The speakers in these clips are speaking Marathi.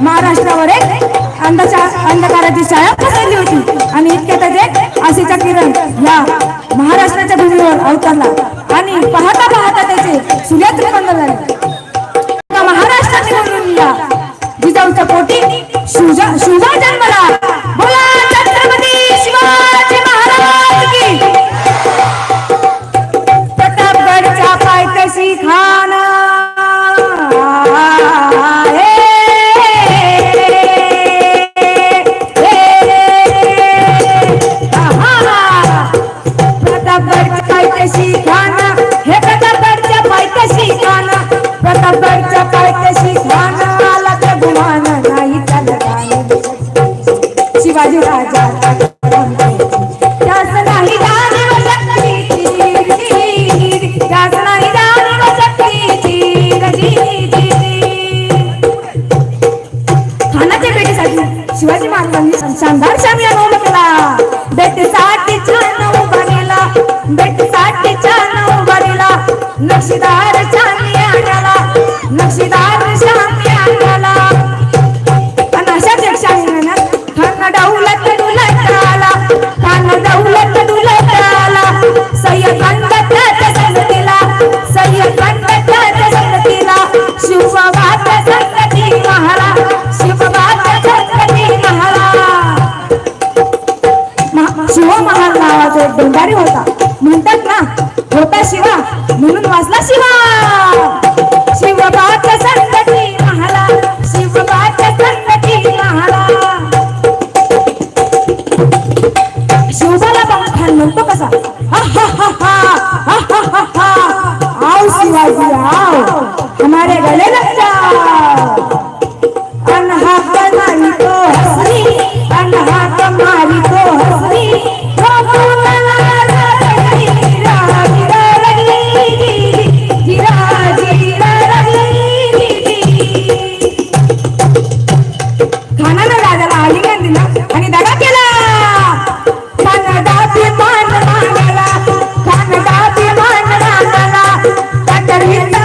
महाराष्ट्रावर एक अंधाच्या अंधकाराची शाळा पसरली होती. आणि इतके त्याचे आशेचा किरण या महाराष्ट्राच्या भूमीवर अवतरला. आणि पाहता पाहता छान उभारीला. भेटसाठी छान उभारीला नक्षीदार छान शिवा महान नावाचा एक डोंगारी होता. म्हणतात ना होता शिवा म्हणून वाचला शिवा. शिवबाचा संत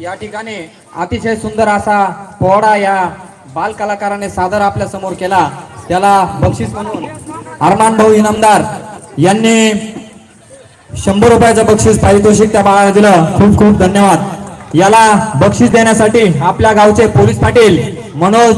या ठिकाणी अतिशय सुंदर असा पोहडा या बाल कलाकाराने सादर आपल्यासमोर केला. त्याला बक्षीस म्हणून अरमान भाऊ इनामदार यांनी शंभर रुपयाचं बक्षीस पारितोषिक त्या बाळाला दिलं. खूप खूप धन्यवाद. याला बक्षीस देण्यासाठी आपल्या गावचे पोलीस पाटील मनोज